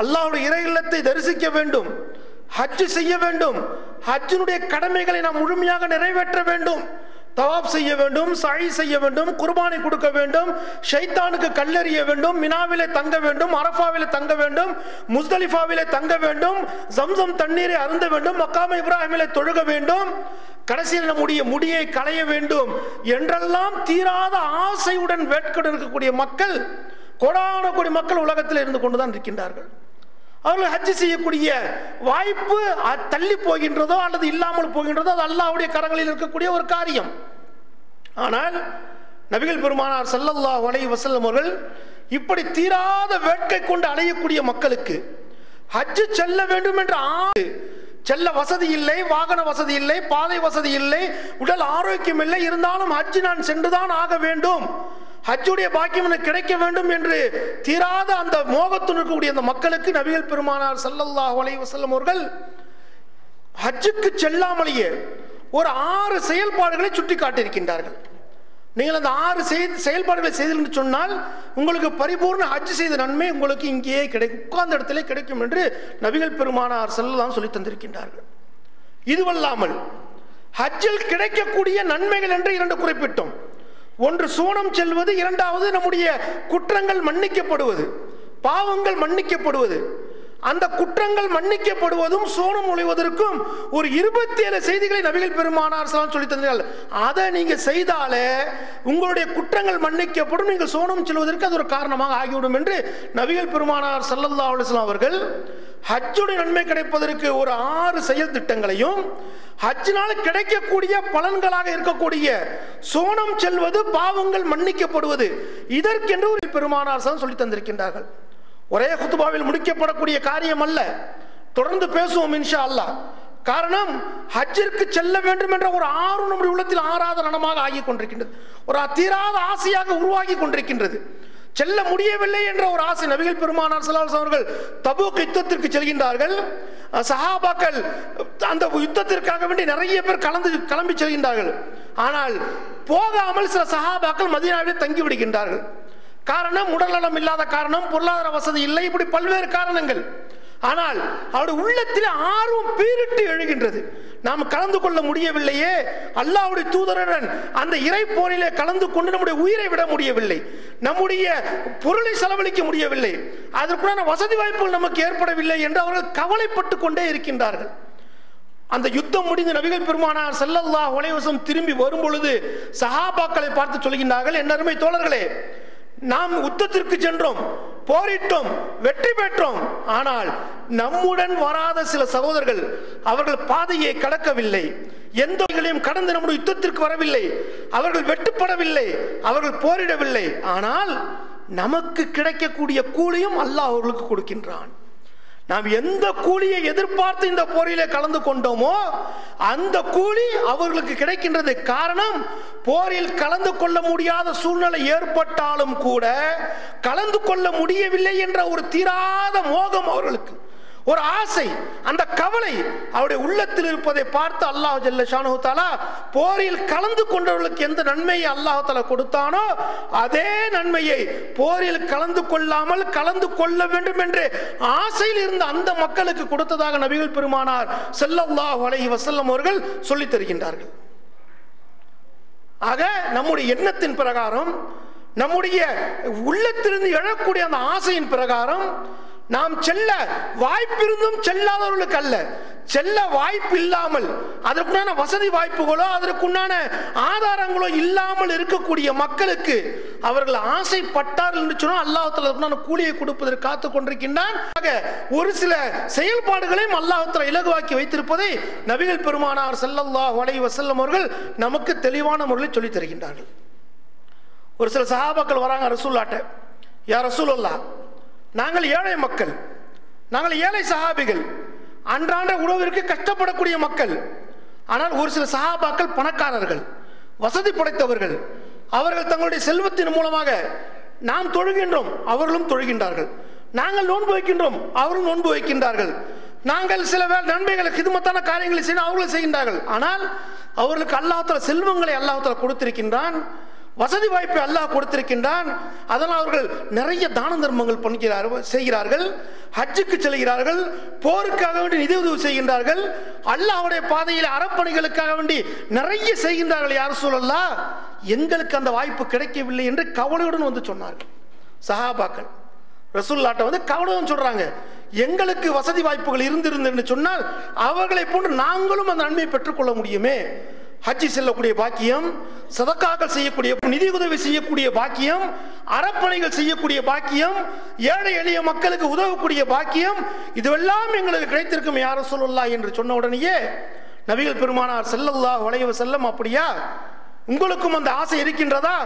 அல்லாவுடைய இறை இல்லத்தை தரிசிக்க வேண்டும் ஹஜ் செய்ய வேண்டும் ஹஜ்ஜினுடைய கடமைகளை நாம் முழுமையாக நிறைவேற்ற வேண்டும் தவாப் செய்ய வேண்டும் சாய் செய்ய வேண்டும் குர்பானை கொடுக்க வேண்டும் ஷைத்தானுக்கு கல்லெறிய வேண்டும் மினாவிலே தங்க வேண்டும் அரஃபாவிலே தங்க வேண்டும் முஸ்தலிஃபாவிலே தங்க வேண்டும் சம்சம் தண்ணீரை அருந்த வேண்டும் மக்காம இப்ராஹிமிலே தொழுக வேண்டும் கடைசியில் நம்முடைய முடியை களைய வேண்டும் என்றெல்லாம் தீராத ஆசையுடன் வேட்கையுடன் இருக்கக்கூடிய மக்கள் கோடான கோடி மக்கள் உலகத்தில் இருந்து கொண்டுதான் இருக்கின்றார்கள். அவர்கள் ஹஜ் செய்யக்கூடிய வாய்ப்பு அ- தள்ளி போகின்றதோ அல்லது இல்லாமல் போகின்றதோ அது அல்லாவுடைய கரங்களில் இருக்கக்கூடிய ஒரு காரியம். ஆனால் நபிகள் பெருமானார் ஸல்லல்லாஹு வலை வசல்லம் அவர்கள் இப்படி தீராத வேட்கை கொண்டு அலையக்கூடிய மக்களுக்கு ஹஜ் செல்ல வேண்டும் என்ற ஆசை செல்ல வசதி இல்லை வாகன வசதி இல்லை பாதை வசதி இல்லை உடல் ஆரோக்கியம் இல்லை இருந்தாலும் ஹஜ் நான் சென்றுதான் ஆக வேண்டும். ஹஜ்ஜுடைய பாக்கியம் எனக்கு கிடைக்க வேண்டும் என்று தீராத அந்த மோகத்துடன் இருக்கக்கூடிய அந்த மக்களுக்கு நபிகள் பெருமானார் சல்லல்லாஹ் அலை வசல்லம் அவர்கள் ஹஜ்ஜுக்கு செல்லாமலேயே ஒரு ஆறு செயல்பாடுகளை சுட்டி காட்டியிருக்கின்றார்கள் நீங்கள் அந்த ஆறு செய்து செயல்பாடுகளை செய்தீர்கள் சொன்னால் உங்களுக்கு பரிபூர்ண ஹஜ் செய்த நன்மை உங்களுக்கு இங்கேயே கிடைக்கும் உட்கார்ந்த இடத்துல கிடைக்கும் என்று நபிகள் பெருமானார் செல்லலாம் சொல்லி தந்திருக்கின்றார்கள் இதுவல்லாமல் ஹஜ்ஜில் கிடைக்கக்கூடிய நன்மைகள் என்று இரண்டு குறிப்பிட்டோம். ஒன்று சூனம் செல்வது இரண்டாவது நம்முடைய குற்றங்கள் மன்னிக்கப்படுவது பாவங்கள் மன்னிக்கப்படுவது. அந்த குற்றங்கள் மன்னிக்கப்படுவதும் சோனம் நுழைவதற்கும் ஒரு இருபத்தி ஏழு செய்திகளை நபிகள் பெருமானார் சொல்லி தந்தீர்கள் அதை நீங்க செய்தாலே உங்களுடைய குற்றங்கள் மன்னிக்கப்படும் நீங்கள் சோனம் செல்வதற்கு அது ஒரு காரணமாக ஆகிவிடும் என்று நபிகள் பெருமானார் சல்லல்லா அலுவலாம் அவர்கள் ஹஜ்ஜுடைய நன்மை கிடைப்பதற்கு ஒரு ஆறு செயல் திட்டங்களையும் ஹஜ்ஜினால் கிடைக்கக்கூடிய பலன்களாக இருக்கக்கூடிய சோனம் செல்வது பாவங்கள் மன்னிக்கப்படுவது இதற்கென்று ஒரு பெருமானார் சொல்லி தந்திருக்கின்றார்கள். ஒரே குத்துபாவில் முடிக்கப்படக்கூடிய காரியம் அல்ல தொடர்ந்து பேசுவோம் இன்ஷா அல்லாஹ் காரணம் ஹஜ்ஜிற்கு செல்ல வேண்டும் என்ற ஒரு ஆர்வம் நம்முடைய உள்ளத்தில் ஆறாத நனமாக ஆகி கொண்டிருக்கின்றது. ஒரு தீராத ஆசையாக உருவாகி கொண்டிருக்கின்றது. செல்ல முடியவில்லை என்ற ஒரு ஆசை நபிகள் பெருமானார் சலாஸ் அவர்கள் தபூக் யுத்தத்திற்கு செல்கின்றார்கள். சஹாபாக்கள் அந்த யுத்தத்திற்காக வேண்டி நிறைய பேர் கலந்து கிளம்பி செல்கின்றார்கள். ஆனால் போகாமல் சில சஹாபாக்கள் மதினாவிலே தங்கி விடுகின்றார்கள் காரணம் உடல்நலம் இல்லாத காரணம் பொருளாதார வசதி இல்லை இப்படி பல்வேறு காரணங்கள். ஆனால் அவருடைய உள்ளத்தில் ஆர்வம் பீரிட்டு எழுகின்றது. நாம் கலந்து கொள்ள முடியவில்லையே. அல்லாவுடைய தூதருடன் அந்த இறை போரிலே கலந்து கொண்டு நம்முடைய உயிரை விட முடியவில்லை. நம்முடைய பொருளை செலவழிக்க முடியவில்லை. அதற்குண்டான வசதி வாய்ப்புகள் நமக்கு ஏற்படவில்லை என்று அவர்கள் கவலைப்பட்டு கொண்டே இருக்கின்றார்கள். அந்த யுத்தம் முடிந்து நபிகள் பெருமானார் செல்லல்லா அலைஹி திரும்பி வரும் பொழுது சஹாபாக்களை பார்த்து சொல்கின்றார்கள் என் அருமை தோழர்களே நாம் யுத்தத்திற்கு சென்றோம் போரிட்டோம் வெற்றி பெற்றோம். ஆனால் நம்முடன் வராத சில சகோதரர்கள் அவர்கள் பாதையை கடக்கவில்லை. எந்த கடந்து நம்முடைய யுத்தத்திற்கு வரவில்லை. அவர்கள் வெட்டுப்படவில்லை அவர்கள் போரிடவில்லை. ஆனால் நமக்கு கிடைக்கக்கூடிய கூலியும் அல்லாஹ் அவர்களுக்கு கொடுக்கின்றான். நாம் எந்த கூலியை எதிர்பார்த்து இந்த போரிலே கலந்து கொண்டோமோ அந்த கூலி அவர்களுக்கு கிடைக்கின்றது காரணம் போரில் கலந்து கொள்ள முடியாத சூழ்நிலை ஏற்பட்டாலும் கூட கலந்து கொள்ள முடியவில்லை என்ற ஒரு தீராத மோகம் அவர்களுக்கு. ஒரு ஆசை அந்த கவலை அவருடைய உள்ளத்தில் இருப்பதை பார்த்து அல்லாஹ் ஜல்ல ஷானுத்தாலா தாலா போரில் கலந்து கொண்டவர்களுக்கு எந்த நன்மையை அல்லாஹ் தாலா கொடுத்தானோ அதே நன்மையை போரில் கலந்து கொள்ளாமல் கலந்து கொள்ள வேண்டும் என்று ஆசையில் இருந்த அந்த மக்களுக்கு கொடுத்ததாக நபிகள் பெருமானார் செல்லல்லாஹ் அலஹி வசல்லம் அவர்கள் சொல்லித் தருகின்றார்கள். ஆக நம்முடைய எண்ணத்தின் பிரகாரம் நம்முடைய உள்ளத்திலிருந்து எழக்கூடிய அந்த ஆசையின் பிரகாரம் நாம் செல்ல வாய்ப்பிருந்தும் செல்லாதவர்களுக்கு அல்ல. செல்ல வாய்ப்பு இல்லாமல் அதற்குண்டான வசதி வாய்ப்புகளோ அதற்குண்டான ஆதாரங்களோ இல்லாமல் இருக்கக்கூடிய மக்களுக்கு அவர்கள் ஆசைப்பட்டார்கள் என்று சொன்னால் அல்லாஹத்தில் அதற்குண்டான கூலியை கொடுப்பதற்கு காத்து கொண்டிருக்கின்றான். ஆக ஒரு சில செயல்பாடுகளையும் அல்லாஹத்தில் இலகுவாக்கி வைத்திருப்பதை நபிகள் பெருமானார் செல்லல்லா வலை வசல்லம் அவர்கள் நமக்கு தெளிவான முறையில் சொல்லித் தருகின்றார்கள். ஒரு சில சகாபாக்கள் வராங்க ரசூல்லாட்ட யார் ரசூல் அல்லா நாங்கள் ஏழை மக்கள். நாங்கள் ஏழை சஹாபிகள். அன்றாட உணவிற்கு கஷ்டப்படக்கூடிய மக்கள். ஆனால் ஒரு சில சஹாபாக்கள் பணக்காரர்கள் வசதி படைத்தவர்கள். அவர்கள் தங்களுடைய செல்வத்தின் மூலமாக நாம் தொழுகின்றோம் அவர்களும் தொழுகின்றார்கள். நாங்கள் நோன்பு வைக்கின்றோம் அவர்களும் நோன்பு வைக்கின்றார்கள். நாங்கள் சில வே நன்மைகளை ஹிதுமத்தான காரியங்களை செய்ய அவர்களும் செய்கின்றார்கள். ஆனால் அவர்களுக்கு அல்லாஹால செல்வங்களை அல்லாஹால கொடுத்திருக்கின்றான். வசதி வாய்ப்பை அல்லாஹ் கொடுத்திருக்கின்றான். அதனால் அவர்கள் நிறைய தான தர்மங்கள் பண்ணுகிறார்கள் செய்கிறார்கள் ஹஜ்ஜுக்கு செல்கிறார்கள் போருக்காக வேண்டி நிதி உதவி செய்கின்றார்கள் அல்லாஹ்வுடைய பாதையில் அறப்பணிகளுக்காக வேண்டி நிறைய செய்கின்றார்கள் யார் சொல்லலா? எங்களுக்கு அந்த வாய்ப்பு கிடைக்கவில்லை என்று கவலையுடன் வந்து சொன்னார்கள். சஹாபாக்கள் ரசூல்லாட்ட வந்து கவலையும் சொல்றாங்க. எங்களுக்கு வசதி வாய்ப்புகள் இருந்திருந்ததுன்னு சொன்னால் அவர்களை போன்று நாங்களும் அந்த நன்மையை பெற்றுக்கொள்ள முடியுமே. ஹஜ்ஜி செல்லக்கூடிய பாக்கியம் சதக்காக்கள் செய்யக்கூடிய நிதி உதவி செய்யக்கூடிய பாக்கியம் அறப்பணிகள் செய்யக்கூடிய பாக்கியம் ஏழை எளிய மக்களுக்கு உதவக்கூடிய பாக்கியம் இதுவெல்லாம் எங்களுக்கு கிடைத்திருக்கும் யார சொல்லலா என்று சொன்ன உடனேயே நபிகள் பெருமானார் செல்லல்லா வளைவு செல்லம் அப்படியா? உங்களுக்கும் அந்த ஆசை இருக்கின்றதா?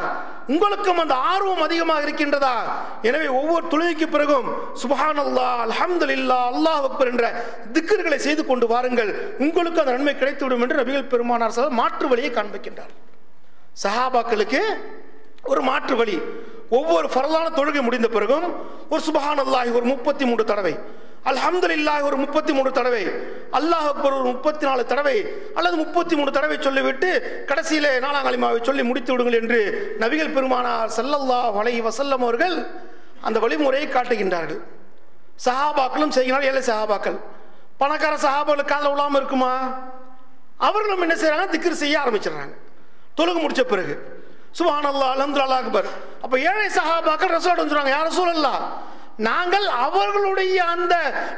உங்களுக்கும் அந்த ஆர்வம் அதிகமாக இருக்கின்றதா? எனவே ஒவ்வொரு தொழுகைக்கு பிறகும் சுபஹான் அல்லா அல்ஹம்துலில்லா அல்லாஹ் அக்பர் என்ற திக்கர்களை செய்து கொண்டு வாருங்கள். உங்களுக்கு அந்த நன்மை கிடைத்துவிடும் என்று நபிகள் பெருமானார் சார் மாற்று வழியை காண்பிக்கின்றார். சஹாபாக்களுக்கு ஒரு மாற்று வழி. ஒவ்வொரு ஃபரலான தொழுகை முடிந்த பிறகும் ஒரு சுபஹான் அல்லாஹ் ஒரு முப்பத்தி மூன்று தடவை. அல்ஹம்துலில்லாஹ் ஒரு முப்பத்தி மூணு தடவை அல்லாஹ் அக்பர் ஒரு முப்பத்தி நாலு தடவை அல்லது முப்பத்தி மூணு தடவை சொல்லிவிட்டு கடைசியிலே நாலாங்காலிமாவை சொல்லி முடித்து விடுங்கள் என்று நபிகள் பெருமானார் ஸல்லல்லாஹு வலை வசல்லம் அவர்கள் அந்த வழிமுறையை காட்டுகின்றார்கள். சஹாபாக்களும் செய்கிறார்கள் ஏழை சஹாபாக்கள். பணக்கார சஹாபாக்களுக்கு காலில் விழாமல் இருக்குமா? அவர்களும் என்ன செய்றாங்க திக்கர் செய்ய ஆரம்பிச்சிடுறாங்க. தொழுகு முடிச்ச பிறகு. சுபான் அல்லா அலமதுல்லா அக்பர். அப்போ ஏழை சஹாபாக்கள் ரசோட வந்துடுவாங்க யார் சூழல்லா நாங்கள் அவர்களுடைய அந்த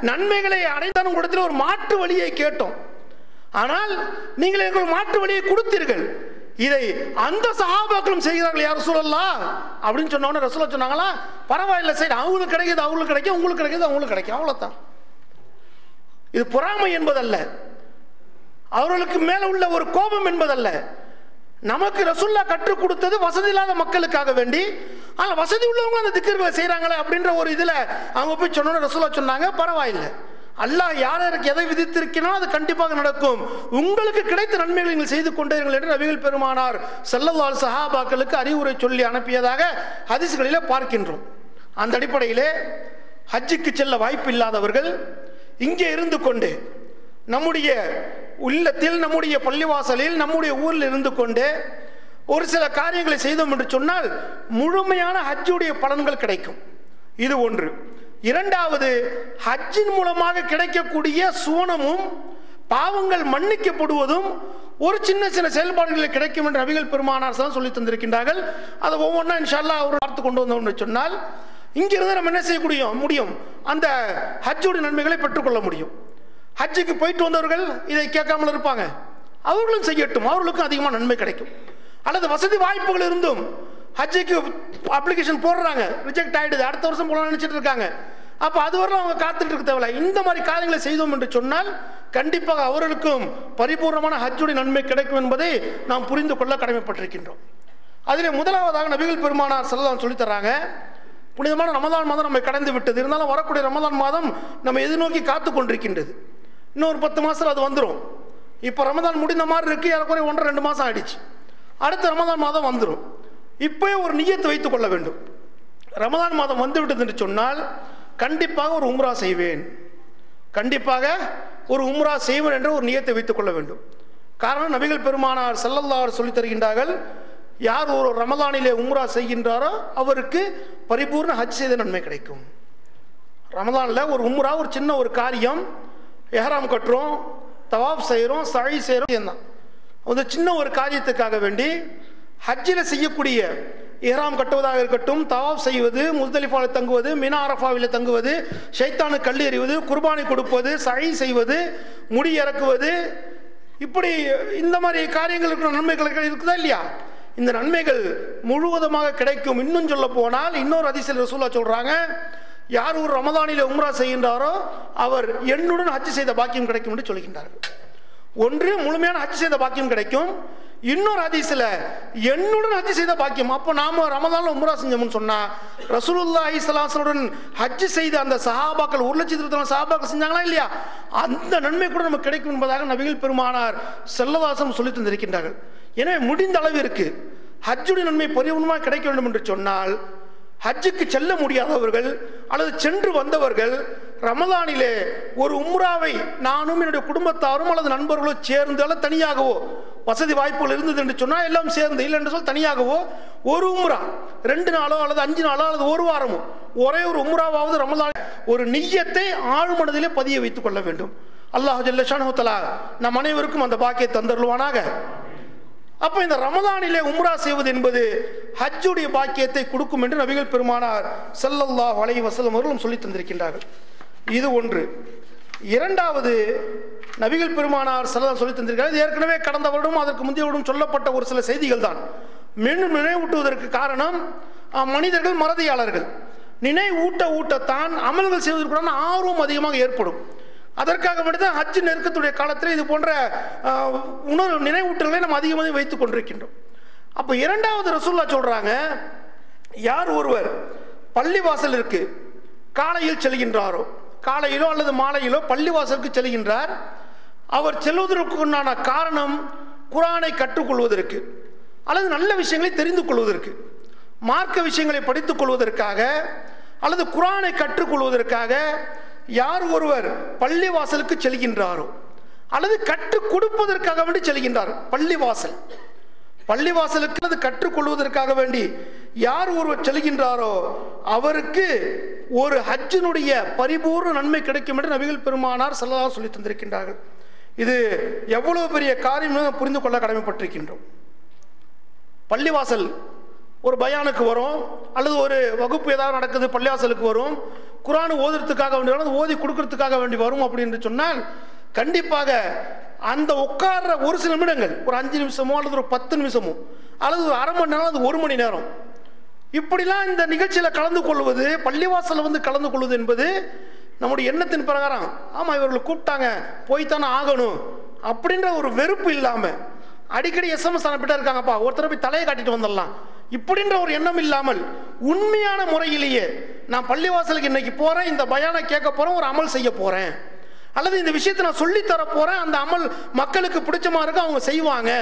நன்மைகளை அடைந்தாலும் கூடத்தில் ஒரு மாற்று வழியை கேட்டோம். ஆனால் நீங்கள் எங்கள் மாற்று வழியை கொடுத்தீர்கள். இதை அந்த சகாபாக்களும் செய்கிறார்கள் யார் சொல்லலாம் அப்படின்னு சொன்னோன்னு ரசூலா சொன்னாங்களா பரவாயில்ல சரி அவங்களுக்கு கிடைக்கிது அவங்களுக்கு கிடைக்கும் உங்களுக்கு கிடைக்கிது அவங்களுக்கு கிடைக்கும் அவ்வளோதான் இது பொறாமை என்பதல்ல. அவர்களுக்கு மேலே உள்ள ஒரு கோபம் என்பதல்ல. நமக்கு ரசுல்லா கற்றுக் கொடுத்தது வசதி இல்லாத மக்களுக்காக வேண்டி. ஆனால் வசதி உள்ளவங்க அந்த திக்கர்களை செய்கிறாங்களே அப்படின்ற ஒரு இதில் அவங்க போய் சொன்னோன்னு ரசுல்லா சொன்னாங்க பரவாயில்லை. அல்லாஹ் யார் யாருக்கு எதை விதித்திருக்கிறனோ அது கண்டிப்பாக நடக்கும். உங்களுக்கு கிடைத்த நன்மைகளை நீங்கள் செய்து கொண்டீர்கள் என்று நபிகள் பெருமானார் செல்லவால் சஹாபாக்களுக்கு அறிவுரை சொல்லி அனுப்பியதாக ஹதிசுகளிலே பார்க்கின்றோம். அந்த அடிப்படையிலே ஹஜ்ஜுக்கு செல்ல வாய்ப்பு இல்லாதவர்கள் இங்கே இருந்து கொண்டு நம்முடைய உள்ளத்தில் நம்முடைய பள்ளிவாசலில் நம்முடைய ஊரில் இருந்து கொண்டு ஒரு சில காரியங்களை செய்தோம் என்று சொன்னால் முழுமையான ஹஜ்ஜுடைய பலன்கள் கிடைக்கும். இது ஒன்று. இரண்டாவது ஹஜ்ஜின் மூலமாக கிடைக்கக்கூடிய சுவனமும் பாவங்கள் மன்னிக்கப்படுவதும் ஒரு சின்ன சின்ன செயல்பாடுகளில் கிடைக்கும் என்று நபிகள் பெருமானார் தான் சொல்லி தந்திருக்கின்றார்கள். அதை ஒவ்வொன்றா இன்ஷால்லா அவர் பார்த்து கொண்டு வந்தோம் சொன்னால் இங்கிருந்து நம்ம என்ன செய்யக்கூடிய முடியும். அந்த ஹஜ்ஜுடைய நன்மைகளை பெற்றுக்கொள்ள முடியும். ஹஜ்ஜுக்கு போயிட்டு வந்தவர்கள் இதை கேட்காமல் இருப்பாங்க. அவர்களும் செய்யட்டும். அவர்களுக்கும் அதிகமாக நன்மை கிடைக்கும். அல்லது வசதி வாய்ப்புகள் இருந்தும் ஹஜ்ஜுக்கு அப்ளிகேஷன் போடுறாங்க. ரிஜெக்ட் ஆகிடுது அடுத்த வருஷம் போகலாம்னு நினச்சிட்டு இருக்காங்க. அப்போ அது அவங்க காத்துட்டு இருக்க தேவையில்ல. இந்த மாதிரி காரியங்களை செய்தோம் என்று சொன்னால் கண்டிப்பாக அவர்களுக்கும் பரிபூர்ணமான ஹஜ்ஜுடைய நன்மை கிடைக்கும் என்பதை நாம் புரிந்து கொள்ள கடமைப்பட்டிருக்கின்றோம். அதிலே முதலாவதாக நபிகள் பெருமானார் செல்லதான் சொல்லித்தராங்க புனிதமான ரமதான் மாதம் நம்மை கடந்து விட்டது. இருந்தாலும் வரக்கூடிய ரமதான் மாதம் நம்ம எதிர்நோக்கி காத்து கொண்டிருக்கின்றது. இன்னொரு பத்து மாதத்தில் அது வந்துடும் இப்போ ரமதான் முடிந்த மாதிரி இருக்குது ஏறக்குறைய ஒன்றரை ரெண்டு மாதம் ஆகிடுச்சு அடுத்த ரமதான் மாதம் வந்துடும் இப்போயே ஒரு நியத்தை வைத்துக் கொள்ள வேண்டும். ரமதான் மாதம் வந்து விட்டது என்று சொன்னால் கண்டிப்பாக ஒரு உம்ரா செய்வேன். கண்டிப்பாக ஒரு உம்ரா செய்வேன் என்ற ஒரு நியத்தை வைத்துக் கொள்ள வேண்டும். காரணம் நபிகள் பெருமானார் செல்லல்லார் சொல்லித் தருகின்றார்கள் யார் ஒரு ரமதானிலே உம்ரா செய்கின்றாரோ அவருக்கு பரிபூர்ண ஹஜ் செய்த நன்மை கிடைக்கும். ரமதானில் ஒரு உம்ரா ஒரு சின்ன ஒரு காரியம் எஹராம் கட்டுறோம் தவாப் செய்கிறோம் சழி செய்கிறோம் தான் ஒரு சின்ன ஒரு காரியத்துக்காக வேண்டி ஹஜ்ஜில் செய்யக்கூடிய இஹ்ராம் கட்டுவதாக இருக்கட்டும் தவாப் செய்வது முஸ்தலிஃபாவில் தங்குவது மினா அரஃபாவில் தங்குவது ஷைத்தானு கல் எறிவது குர்பானி கொடுப்பது சழி செய்வது முடி இறக்குவது இப்படி இந்த மாதிரி காரியங்கள் இருக்கிற நன்மைகள் இருக்குதா இல்லையா? இந்த நன்மைகள் முழுவதுமாக கிடைக்கும். இன்னும் சொல்ல போனால் இன்னொரு அதிசல் ரசூலா சொல்கிறாங்க யார் ஒரு ரமதானிலே உம்ரா செய்கின்றாரோ அவர் என்னுடன் ஹஜ் செய்த பாக்கியம் கிடைக்கும் என்று சொல்கின்றார்கள் ஒன்று முழுமையான ஹஜ் செய்த பாக்கியம் கிடைக்கும். இன்னொரு ஹதீஸில் என்னுடன் ஹஜ்ஜு செய்த பாக்கியம். அப்போ நாம ரமதானில் உம்ரா செஞ்சோம்னு சொன்னால் ரசூலுல்லா ஸல்லல்லாஹு ஹஜ் செய்த அந்த சஹாபாக்கள் ஒரு லட்சத்தி இருபத்தி சஹாபாக்கள் செஞ்சாங்களா இல்லையா? அந்த நன்மை கூட நமக்கு கிடைக்கும் என்பதாக நபிகள் பெருமானார் செல்லவாசம் சொல்லி தந்திருக்கின்றார்கள். எனவே முடிந்த அளவிற்கு ஹஜ்ஜுடைய நன்மை பரிபூர்ணமாக கிடைக்க வேண்டும் என்று சொன்னால் ஹஜ்ஜுக்கு செல்ல முடியாதவர்கள் அல்லது சென்று வந்தவர்கள் ரமலானிலே ஒரு உம்ராவை நானும் என்னுடைய குடும்பத்தாரும் அல்லது நண்பர்களோ சேர்ந்து அல்லது தனியாகவோ வசதி வாய்ப்புகள் இருந்தது என்று சொன்னால் எல்லாம் சேர்ந்து இல்லை என்று சொல் தனியாகவோ ஒரு உம்ரா ரெண்டு நாளோ அல்லது அஞ்சு நாளோ அல்லது ஒரு வாரமோ ஒரே ஒரு உம்ராவாவது ரமலான் ஒரு நிய்யத்தை ஆழ்மனதிலே பதிய வைத்துக் கொள்ள வேண்டும். அல்லாஹ் ஜல்லஷானுத்தலா நம் அனைவருக்கும் அந்த பாக்கியை தந்தருள்வானாக. அப்போ இந்த ரமதானிலே உம்ரா செய்வது என்பது ஹஜ்ஜுடைய பாக்கியத்தை கொடுக்கும் என்று நபிகள் பெருமானார் செல்லல்லா அலைஹி வசலம் அவர்களும் சொல்லி தந்திருக்கின்றார்கள். இது ஒன்று. இரண்டாவது நபிகள் பெருமானார் ஸல்லல்லாஹு சொல்லி தந்திருக்கிறார். ஏற்கனவே கடந்த வருடம் அதற்கு முந்தைய வருடம் சொல்லப்பட்ட ஒரு சில செய்திகள் தான் மீண்டும் நினைவூட்டுவதற்கு காரணம் மனிதர்கள் மறதியாளர்கள். நினைவூட்ட ஊட்டத்தான் அமல்கள் செய்வதற்குடான ஆர்வம் அதிகமாக ஏற்படும். அதற்காக மட்டும்தான் ஹஜ்ஜு நெருக்கத்துடைய காலத்தில் இது போன்ற உணர்வு நினைவூட்டல்களை நம்ம அதிகமாக வைத்துக் கொண்டிருக்கின்றோம். அப்போ இரண்டாவது ரசூல்லா சொல்கிறாங்க யார் ஒருவர் பள்ளிவாசல் இருக்கு காலையில் செல்கின்றாரோ காலையிலோ அல்லது மாலையிலோ பள்ளிவாசலுக்கு செல்கின்றார் அவர் செல்வதற்கு உண்டான காரணம் குரானை கற்றுக்கொள்வதற்கு அல்லது நல்ல விஷயங்களை தெரிந்து கொள்வதற்கு மார்க்க விஷயங்களை படித்துக் கொள்வதற்காக அல்லது குரானை கற்றுக்கொள்வதற்காக யார் ஒருவர் பள்ளிவாசலுக்கு செல்கின்றாரோ அல்லது கற்றுக் கொடுப்பதற்காக வேண்டி செல்கின்றார் பள்ளிவாசல். பள்ளிவாசலுக்கு அது கற்றுக்கொள்வதற்காக வேண்டி யார் ஒருவர் செல்கின்றாரோ அவருக்கு ஒரு ஹஜ்ஜினுடைய பரிபூர்ண நன்மை கிடைக்கும் என்று நபிகள் பெருமானார் செல்லதாக சொல்லி தந்திருக்கின்றார்கள் இது எவ்வளவு பெரிய காரியம் புரிந்து கொள்ள கடமைப்பட்டிருக்கின்றோம். பள்ளிவாசல் ஒரு பயானுக்கு வரும் அல்லது ஒரு வகுப்பு ஏதாவது நடக்குது பள்ளிவாசலுக்கு வரும் குரான் ஓதுறதுக்காக வேண்டி வரும், ஓதி கொடுக்கறதுக்காக வேண்டி வரும் அப்படின்னு சொன்னால் கண்டிப்பாக அந்த உட்கார்ற ஒரு சில நிமிடங்கள் ஒரு அஞ்சு நிமிஷமோ அல்லது ஒரு பத்து நிமிஷமோ அல்லது ஒரு அரை மணி நேரம் அது ஒரு மணி நேரம் இப்படிலாம் இந்த நிகழ்ச்சியில் கலந்து கொள்வது பள்ளிவாசலில் வந்து கலந்து கொள்வது என்பது நம்முடைய எண்ணத்தின் பிரகாரம். ஆமாம் இவர்கள் கூப்பிட்டாங்க போய்த்தானே ஆகணும் அப்படின்ற ஒரு வெறுப்பு இல்லாமல் அடிக்கடி எஸ்எம்எஸ் அனுப்பிட்டே இருக்காங்கப்பா ஒருத்தர் போய் தலையை காட்டிட்டு வந்துடலாம். இப்படின்ற ஒரு எண்ணம் இல்லாமல் உண்மையான முறையிலேயே நான் பள்ளிவாசலுக்கு இன்னைக்கு போகிறேன் இந்த பயானை கேட்க போகிறேன் ஒரு அமல் செய்ய போகிறேன் அல்லது இந்த விஷயத்தை நான் சொல்லித்தர போகிறேன் அந்த அமல் மக்களுக்கு பிடிச்ச மாதிரி அவங்க செய்வாங்க.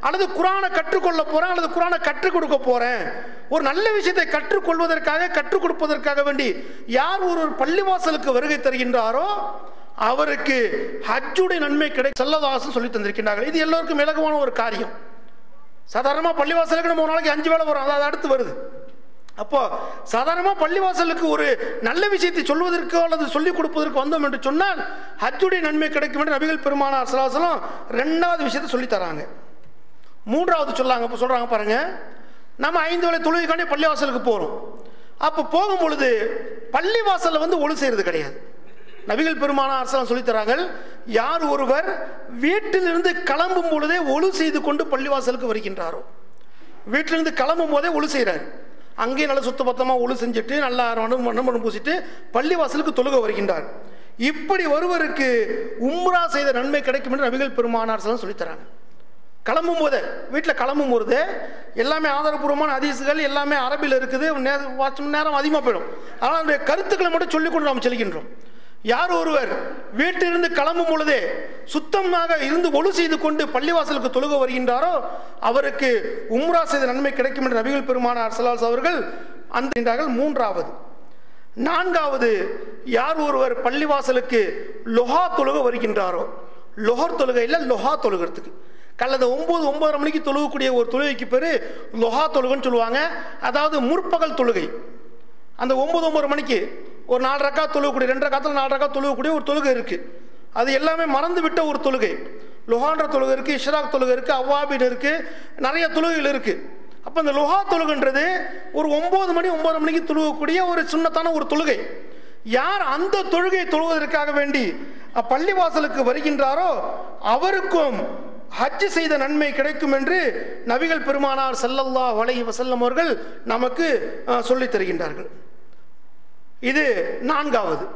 அல்லது குரானை கற்றுக்கொள்ள போகிறேன் அல்லது குரானை கற்றுக் கொடுக்க போகிறேன் ஒரு நல்ல விஷயத்தை கற்றுக்கொள்வதற்காக கற்றுக் கொடுப்பதற்காக வேண்டி யார் ஒரு ஒரு பள்ளிவாசலுக்கு வருகை தருகின்றாரோ அவருக்கு ஹஜ்ஜுடைய நன்மை கிடை செல்லதாசன் சொல்லி தந்திருக்கின்றார்கள். இது எல்லோருக்கும் இலகுவான ஒரு காரியம். சாதாரணமாக பள்ளிவாசலுக்கு நம்ம ஒரு நாளைக்கு அஞ்சு வேலை வரும். அது அடுத்து வருது. அப்போ சாதாரணமாக பள்ளிவாசலுக்கு ஒரு நல்ல விஷயத்தை சொல்வதற்கோ அல்லது சொல்லிக் கொடுப்பதற்கு வந்தோம் என்று சொன்னால் ஹஜ்ஜுடைய நன்மை கிடைக்கும் என்று நபிகள் பெருமானார் சலாசலம் ரெண்டாவது விஷயத்தை சொல்லித்தராங்க மூன்றாவது சொல்லாங்க. இப்போ சொல்கிறாங்க பாருங்க நம்ம ஐந்து வேலை தொழுகைக்காண்டி பள்ளிவாசலுக்கு போகிறோம் அப்போ போகும் பொழுது பள்ளிவாசலில் வந்து ஒழு செய்கிறது கிடையாது. நபிகள் பெருமானார் அரசாங்கம் சொல்லித்தரார்கள் யார் ஒருவர் வீட்டிலிருந்து கிளம்பும் பொழுதே ஒழு செய்து கொண்டு பள்ளிவாசலுக்கு வருகின்றாரோ? வீட்டிலிருந்து கிளம்பும் போதே ஒழு செய்கிறார் அங்கேயே நல்லா சுத்த பத்தமாக ஒழு செஞ்சுட்டு நல்லா மனம் பூசிட்டு பள்ளிவாசலுக்கு தொழுக வருகின்றார். இப்படி ஒருவருக்கு உம்ரா செய்த நன்மை கிடைக்கும் என்று நபிகள் பெருமானார் சொல்லி சொல்லித்தராங்க கிளம்பும் போதே வீட்டில் கிளம்பும் போது எல்லாமே ஆதாரபூர்வமான அதிசுகள் எல்லாமே அரபியில் இருக்குது நேரம் வாட்ச் நேரம் அதிகமாக போயிடும். ஆனால் அதனுடைய கருத்துக்களை மட்டும் சொல்லிக்கொண்டு நாம் செல்கின்றோம். யார் ஒருவர் வீட்டிலிருந்து கிளம்பும் பொழுதே சுத்தமாக இருந்து ஒழு செய்து கொண்டு பள்ளிவாசலுக்கு தொழுக வருகின்றாரோ அவருக்கு உம்ரா செய்த நன்மை கிடைக்கும் என்று நபிகள் பெருமானார் சலாஸ் அவர்கள் அந்த மூன்றாவது நான்காவது யார் ஒருவர் பள்ளிவாசலுக்கு லொஹா தொழுக வருகின்றாரோ லொஹர் தொழுகை இல்லை லொஹா தொழுகிறதுக்கு. கல்லது ஒம்பது ஒன்பதரை மணிக்கு தொழுகக்கூடிய ஒரு தொழுகைக்கு பேர் லொஹா தொழுகைன்னு சொல்லுவாங்க. அதாவது முற்பகல் தொழுகை. அந்த ஒம்பது ஒம்பது மணிக்கு ஒரு நாலு ரக்கா தொழுகக்கூடிய ரெண்டு ரக்காத்தில் நாலு ரக்கா தொழுகக்கூடிய ஒரு தொழுகை இருக்குது அது எல்லாமே மறந்து விட்ட ஒரு தொழுகை. லுஹான்ற தொழுகை இருக்குது இஷ்ராக் தொழுகை இருக்குது அவ்வாபின் இருக்குது நிறைய தொழுகைகள் இருக்குது அப்போ இந்த லொஹா தொழுகன்றது ஒரு ஒம்பது மணி ஒம்பது மணிக்கு தொழுகக்கூடிய ஒரு சுண்ணத்தான ஒரு தொழுகை. யார் அந்த தொழுகையை தொழுவதற்காக வேண்டி பள்ளிவாசலுக்கு வருகின்றாரோ அவருக்கும் ஹஜ் செய்த நன்மை கிடைக்கும் என்று நபிகள் பெருமானார் செல்லல்லா அலைஹி வசல்லம் அவர்கள் நமக்கு சொல்லித் தருகின்றார்கள். இது நான்காவது.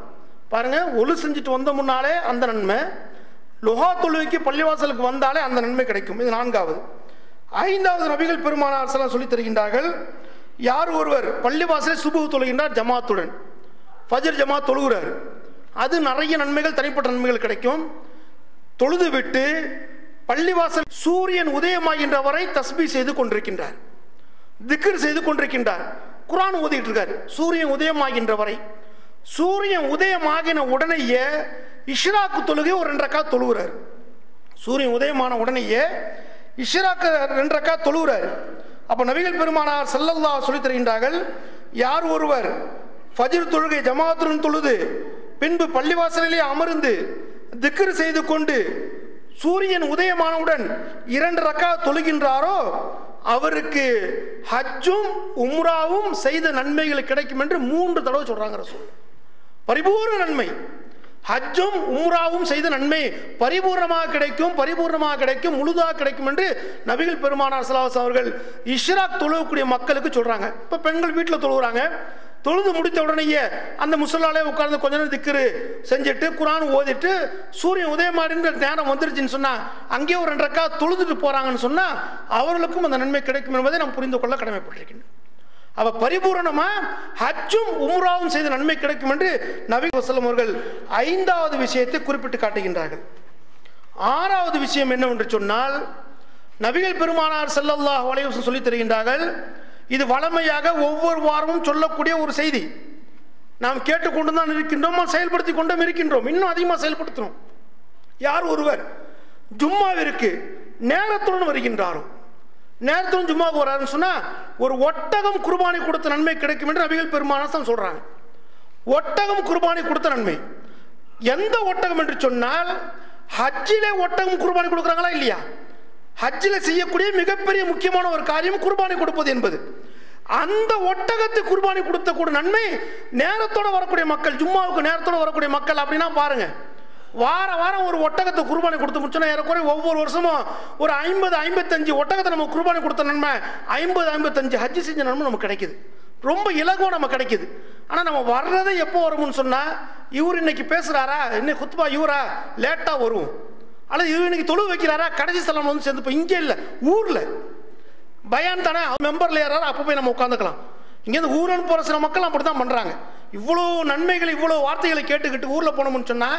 பாருங்க ஒழு செஞ்சுட்டு வந்த முன்னாலே அந்த நன்மை லொஹா தொழுவிக்கு பள்ளிவாசலுக்கு வந்தாலே அந்த நன்மை கிடைக்கும். இது நான்காவது. ஐந்தாவது நபிகள் பெருமானார் ஸல்லல்லாஹு சொல்லித் தருகின்றார்கள் யார் ஒருவர் பள்ளிவாசலை சுபு தொழுகின்றார் ஜமாத்துடன். ஃபஜர் ஜமா தொழுகிறார். அது நிறைய நன்மைகள் தனிப்பட்ட நன்மைகள் கிடைக்கும். தொழுது விட்டு பள்ளிவாசல் சூரியன் உதயமாகின்ற வரை தஸ்பி செய்து கொண்டிருக்கின்றார். திக்கர் செய்து கொண்டிருக்கின்றார். குரான் ஊதிட்டு இருக்காரு சூரியன் உதயமாகின்ற வரை சூரியன் உதயமாகின உடனேயே இஷ்ராக்கு தொழுகை ஒரு ரெண்டக்கா தொழுகிறார் சூரியன் உதயமான உடனேயே இஷ்ராக்கு ரெண்டக்கா தொழுகிறார் அப்போ நபிகள் பெருமானார் செல்லல்லா சொல்லித் தருகின்றார்கள் யார் ஒருவர் ஃபஜிர் தொழுகை ஜமாத்துடன் தொழுது பின்பு பள்ளிவாசலிலே அமர்ந்து திக்ரு செய்து கொண்டு சூரியன் உதயமானவுடன் இரண்டு ரக்கா தொழுகின்றாரோ அவருக்கு ஹஜ்ஜும் உம்ராவும் செய்த நன்மைகள் கிடைக்கும் என்று மூன்று தடவை சொல்றாங்க ரசூல். பரிபூர்ண நன்மை. ஹஜ்ஜும் உம்ராவும் செய்த நன்மை பரிபூர்ணமாக கிடைக்கும் பரிபூர்ணமாக கிடைக்கும் முழுதாக கிடைக்கும் என்று நபிகள் பெருமானார் சலாஸ் அவர்கள் இஷ்ராக் தொழுவக்கூடிய மக்களுக்கு சொல்றாங்க. இப்போ பெண்கள் வீட்டில் தொழுகிறாங்க. தொழுது முடித்த உடனேயே அந்த முசல்லாலே உட்கார்ந்து கொஞ்ச நேரம் திக்கிரு செஞ்சுட்டு குரான் ஓதிட்டு சூரியன் உதயமாடின்ற நேரம் வந்துருச்சுன்னு சொன்னால் அங்கேயே ஒரு ரெண்டரைக்கா தொழுதுட்டு போகிறாங்கன்னு சொன்னால் அவர்களுக்கும் அந்த நன்மை கிடைக்கும் என்பதை நாம் புரிந்து கொள்ள கடமைப்பட்டிருக்கின்றோம். அவ பரிபூரணமா ஹஜ்ஜும் உம்ராவும் செய்த நன்மை கிடைக்கும் என்று நபி வசல்லம் அவர்கள் ஐந்தாவது விஷயத்தை குறிப்பிட்டு காட்டுகின்றார்கள். ஆறாவது விஷயம் என்னவென்று சொன்னால் நபிகள் பெருமானார் செல்லல்லாஹ் அலைஹி சொல்லித் தருகின்றார்கள் இது வளமையாக ஒவ்வொரு வாரமும் சொல்லக்கூடிய ஒரு செய்தி. நாம் கேட்டுக்கொண்டு தான் இருக்கின்றோம் செயல்படுத்தி கொண்டும் இருக்கின்றோம். இன்னும் அதிகமாக செயல்படுத்துகிறோம் யார் ஒருவர் ஜும்மாவிற்கு நேரத்துடன் வருகின்றாரோ நேரத்துடன் ஜும்மாவுக்கு வராருன்னு சொன்னால் ஒரு ஒட்டகம் குர்பானை கொடுத்த நன்மை கிடைக்கும் என்று நபிகள் பெருமானார் சொல்கிறாங்க ஒட்டகம் குர்பானி கொடுத்த நன்மை. எந்த ஒட்டகம் என்று சொன்னால் ஹஜ்ஜிலே ஒட்டகம் குர்பானி கொடுக்குறாங்களா இல்லையா? ஹஜ்ஜில் செய்யக்கூடிய மிகப்பெரிய முக்கியமான ஒரு காரியம் குர்பானி கொடுப்பது என்பது. அந்த ஒட்டகத்தை குர்பானி கொடுத்த கூட நன்மை நேரத்தோட வரக்கூடிய மக்கள் ஜும்மாவுக்கு நேரத்தோட வரக்கூடிய மக்கள் அப்படின்னா பாருங்க. வார வாரம் ஒரு ஒட்டகத்தை குர்பானி கொடுத்து முடிச்சோன்னா ஏறக்குறைய ஒவ்வொரு வருஷமும் ஒரு ஐம்பது ஐம்பத்தஞ்சு ஒட்டகத்தை நம்ம குர்பானி கொடுத்த நன்மை ஐம்பது ஐம்பத்தஞ்சு ஹஜ்ஜி செஞ்ச நன்மை நமக்கு கிடைக்குது. ரொம்ப இலகுவா நம்ம கிடைக்குது. ஆனால் நம்ம வர்றதை எப்போ வரும்னு சொன்னால் இவர் இன்னைக்கு பேசுகிறாரா இன்னைக்கு குத்துபா இவரா? லேட்டாக வரும் அல்லது இவர் இன்னைக்கு தொழு வைக்கிறாரா? கடைசி ஸ்தலம் வந்து சேர்ந்து இப்போ இங்கே இல்லை ஊரில். பயான் தானே மெம்பரில் ஏறாரா அப்போ போய் நம்ம உட்காந்துக்கலாம் இங்கேருந்து ஊரன் போகிற சில மக்கள் அப்படி தான் பண்ணுறாங்க இவ்வளோ நன்மைகள் இவ்வளோ வார்த்தைகளை கேட்டுக்கிட்டு ஊரில் போனோம்னு சொன்னால்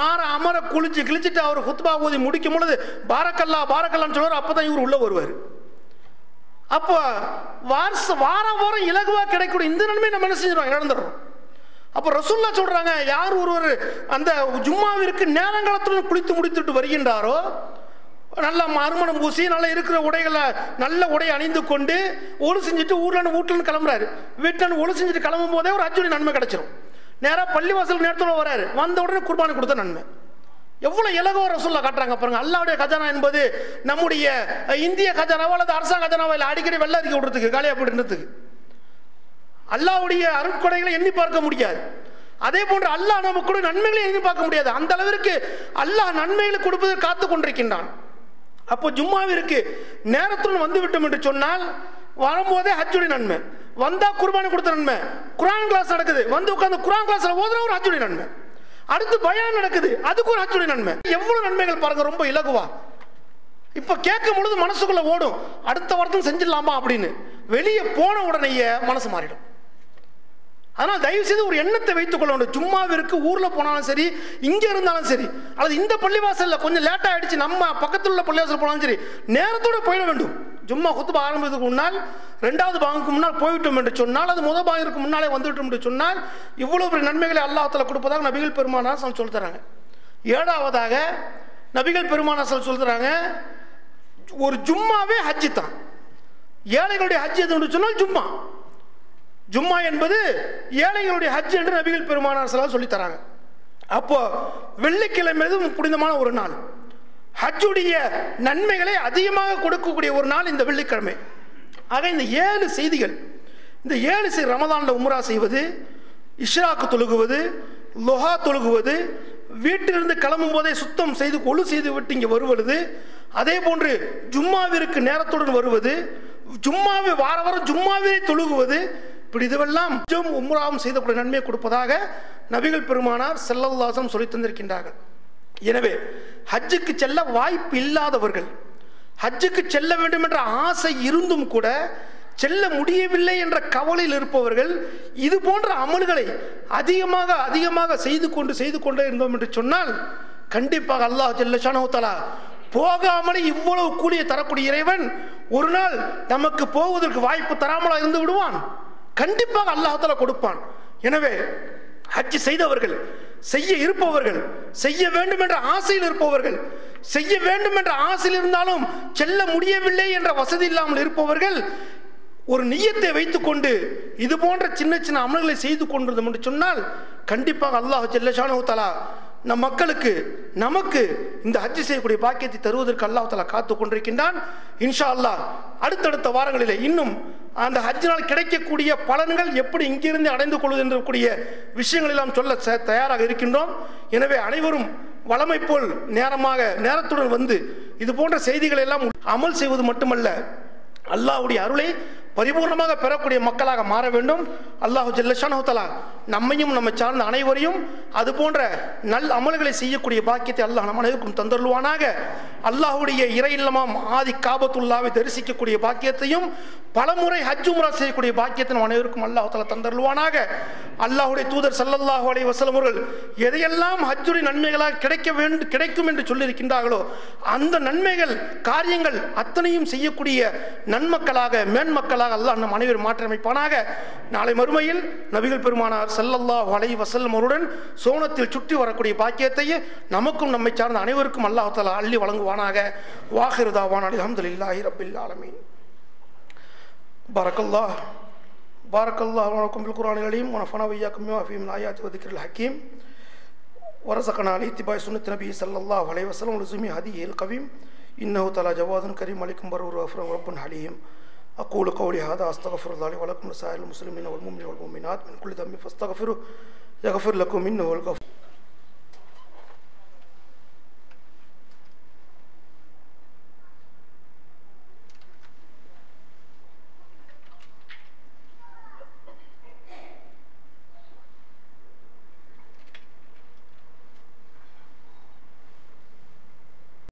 ஆற அமர குளிச்சு கிழிச்சிட்டு அவர் ஹுத்பா ஊதி முடிக்கும் பொழுது பாரக்கல்லா பாரக்கல்லான்னு சொல்லுவார் அப்போ தான் இவர் உள்ளே வருவார். அப்போ வாரச வாரம் வாரம் இலகுவாக கிடைக்கக்கூடிய இந்த நன்மை நம்ம என்ன செஞ்சிடும் இழந்துடுறோம். அப்போ ரசுல்லா சொல்கிறாங்க யார் ஒருவர் அந்த ஜும்மாவிற்கு நேரங்காலத்துடன் குளித்து முடித்துட்டு வருகின்றாரோ நல்லா மறுமணம் பூசி நல்லா இருக்கிற உடைகளை நல்ல உடை அணிந்து கொண்டு ஒழு செஞ்சுட்டு ஊர்லன்னு வீட்டுல கிளம்புறாரு. வீட்டில் ஒழு செஞ்சுட்டு கிளம்பும் போதே ஒரு அச்சுடி நன்மை கிடைச்சிரும். நேராக பள்ளிவாசல் நேரத்தில் வராரு. வந்த உடனே குர்பானி கொடுத்த நன்மை. எவ்வளோ இலகுவ ரசூல்லா காட்டுறாங்க பாருங்க. அல்லாவுடைய கஜானா என்பது நம்முடைய இந்திய கஜானாவோ அல்லது அரசாங்க கஜானாவோ இல்லை அடிக்கடி வெள்ள அறிக்கை விடுறதுக்கு காலியா போட்டுறதுக்கு அல்லாவுடைய அருட்கொடைகளை எண்ணி பார்க்க முடியாது. அதே போன்று அல்லாஹ் நமக்கு கூட நன்மைகளை எண்ணி பார்க்க முடியாது. அந்த அளவிற்கு அல்லாஹ் நன்மைகளை கொடுப்பதை காத்து கொண்டிருக்கின்றான். அப்போ ஜும்மாவிற்கு நேரத்துடன் வந்து விட்டோம் என்று சொன்னால் வரும்போதே ஹஜ்ஜுடைய நன்மை. வந்தா குர்பானி கொடுத்த நன்மை. குரான் கிளாஸ் நடக்குது. வந்து உட்காந்து குரான் கிளாஸ்ல ஓதுன ஒரு ஹஜ்ஜுடைய நன்மை. அடுத்து பயான் நடக்குது. அதுக்கு ஒரு ஹஜ்ஜுடைய நன்மை. எவ்வளவு நன்மைகள் பாருங்க ரொம்ப இலகுவா. இப்ப கேட்கும் பொழுது மனசுக்குள்ள ஓடும். அடுத்த வாரத்தும் செஞ்சிடலாமா அப்படின்னு. வெளியே போன உடனேயே மனசு மாறிடும். அதனால் தயவு செய்து ஒரு எண்ணத்தை வைத்துக் கொள்ள வேண்டும் சும்மாவிற்கு ஊரில் போனாலும் சரி இங்கே இருந்தாலும் சரி. அல்லது இந்த பள்ளிவாசலில் கொஞ்சம் லேட்டாக ஆகிடுச்சு நம்ம பக்கத்தில் உள்ள பள்ளிவாசல் போனாலும் சரி நேரத்தோடு போயிட வேண்டும். ஜும்மா குத்துப ஆரம்பித்ததுக்கு முன்னால் ரெண்டாவது பாங்குக்கு முன்னால் போய்விட்டோம் என்று சொன்னால் அது முதல் பாங்கிற்கு முன்னாலே வந்துவிட்டோம் என்று சொன்னால் இவ்வளோ பெரிய நன்மைகளை அல்லாஹத்தில் கொடுப்பதாக நபிகள் பெருமானாசன் சொல்லி ஏழாவதாக நபிகள் பெருமானார் சொல்லி ஒரு ஜும்மாவே ஹஜ்ஜி தான். ஏழைகளுடைய ஹஜ் எதுன்னு சொன்னால் ஜும்மா. ஜும்மா என்பது ஏழைகளுடைய ஹஜ் என்று நபிகள் பெருமானார் செலவு சொல்லி தராங்க அப்போ வெள்ளிக்கிழமை புனிதமான ஒரு நாள். ஹஜ்ஜுடைய நன்மைகளை அதிகமாக கொடுக்கக்கூடிய ஒரு நாள் இந்த வெள்ளிக்கிழமை. ஆக இந்த ஏழு செய்திகள் இந்த ஏழு செய் ரமதானில் உம்ரா செய்வது இஷ்ராக்கு தொழுகுவது லொஹா தொழுகுவது வீட்டிலிருந்து கிளம்பும் போதே சுத்தம் செய்து கொழு செய்து விட்டு இங்கே வருவது அதே போன்று ஜும்மாவிற்கு நேரத்துடன் வருவது ஜும்மாவை வார வாரம் ஜும்மாவே தொழுகுவது இப்படி இதுவெல்லாம் ஜும் உம்ராவும் செய்தக்கூடிய நன்மையை கொடுப்பதாக நபிகள் பெருமானார் செல்லல்லாசம் சொல்லி தந்திருக்கின்றார்கள். எனவே ஹஜ்ஜுக்கு செல்ல வாய்ப்பு இல்லாதவர்கள் ஹஜ்ஜுக்கு செல்ல வேண்டும் என்ற ஆசை இருந்தும் கூட செல்ல முடியவில்லை என்ற கவலையில் இருப்பவர்கள் இது போன்ற அமல்களை அதிகமாக அதிகமாக செய்து கொண்டு செய்து கொண்டே இருந்தோம் என்று சொன்னால் கண்டிப்பாக அல்லாஹ் ஜல்லஷானோத்தலா போகாமலே இவ்வளவு கூலியை தரக்கூடிய இறைவன் ஒரு நாள் நமக்கு போவதற்கு வாய்ப்பு தராமலா இருந்து விடுவான். கண்டிப்பாக அல்லாஹால கொடுப்பான். எனவே ஹஜ் செய்தவர்கள் செய்ய இருப்பவர்கள் செய்ய வேண்டும் என்ற ஆசையில் இருப்பவர்கள் செய்ய வேண்டும் என்ற ஆசையில் இருந்தாலும் செல்ல முடியவில்லை என்ற வசதி இல்லாமல் இருப்பவர்கள் ஒரு நியத்தை வைத்துக்கொண்டு இது போன்ற சின்ன சின்ன அமல்களை செய்து கொண்டிருந்தோம் என்று சொன்னால் கண்டிப்பாக அல்லாஹ் ஜல்லஷானு தலா நம் மக்களுக்கு நமக்கு இந்த ஹஜ் செய்யக்கூடிய பாக்கியத்தை தருவதற்கு அல்லாஹால காத்து கொண்டிருக்கின்றான். இன்ஷா அல்லாஹ் அடுத்தடுத்த வாரங்களிலே இன்னும் அந்த ஹஜ்ஜினால் கிடைக்கக்கூடிய பலன்கள் எப்படி இங்கிருந்து அடைந்து கொள்வது என்றக்கூடிய விஷயங்கள் எல்லாம் சொல்ல ச- தயாராக இருக்கின்றோம். எனவே அனைவரும் வளமை போல் நேரமாக நேரத்துடன் வந்து இது போன்ற செய்திகளை எல்லாம் அமல் செய்வது மட்டுமல்ல அல்லாவுடைய அருளை பரிபூர்ணமாக பெறக்கூடிய மக்களாக மாற வேண்டும். அல்லாஹு ஜல்லஷானு நம்மையும் நம்மை சார்ந்த அனைவரையும் அது போன்ற நல் அமல்களை செய்யக்கூடிய பாக்கியத்தை அல்லாஹ் நம் அனைவருக்கும் தந்தருள்வானாக. அல்லாஹுடைய இறை இல்லமாம் ஆதி காபத்துல்லாவை தரிசிக்கக்கூடிய பாக்கியத்தையும் பலமுறை ஹஜ் உம்ரா செய்யக்கூடிய பாக்கியத்தை நம் அனைவருக்கும் அல்லாஹால தலா தந்தருள்வானாக. தூதர் சல்லல்லாஹு அலைஹி வஸல்லம் அவர்கள் எதையெல்லாம் ஹஜ்ஜுடைய நன்மைகளாக கிடைக்க வேண்டும் கிடைக்கும் என்று சொல்லியிருக்கின்றார்களோ அந்த நன்மைகள் காரியங்கள் அத்தனையும் செய்யக்கூடிய நன்மக்களாக மேன்மக்களாக அல்லாஹ் நம் அனைவரும் மாற்றியமைப்பானாக. நாளை மறுமையில் நபிகள் பெருமானார் சல்லல்லாஹு அலை வஸல்லம் அவருடன் சோனத்தில் சுற்றி வரக்கூடிய பாக்கியத்தையே நமக்கும் நம்மை சார்ந்த அனைவருக்கும் அல்லாஹ் அள்ளி வழங்குவார் வாஹிருதாவான் அல்ஹம்துலில்லாஹி ரப்பில் ஆலமீன் بارك الله بارك الله ولكم بالقرآن العليم ونفعنا وإياكم بما فيه من الآيات والذكر الحكيم ورزقنا على اتباع سنة النبي صلى الله عليه وسلم ولزوم هديه القويم إنه تعالى جواد كريم عليك برور غفور رب حليم أقول قولي هذا أستغفر الله لي ولكم لسائر المسلمين والمؤمنين والمؤمنات من كل ذنب فاستغفروه يغفر لكم إنه هو الغفور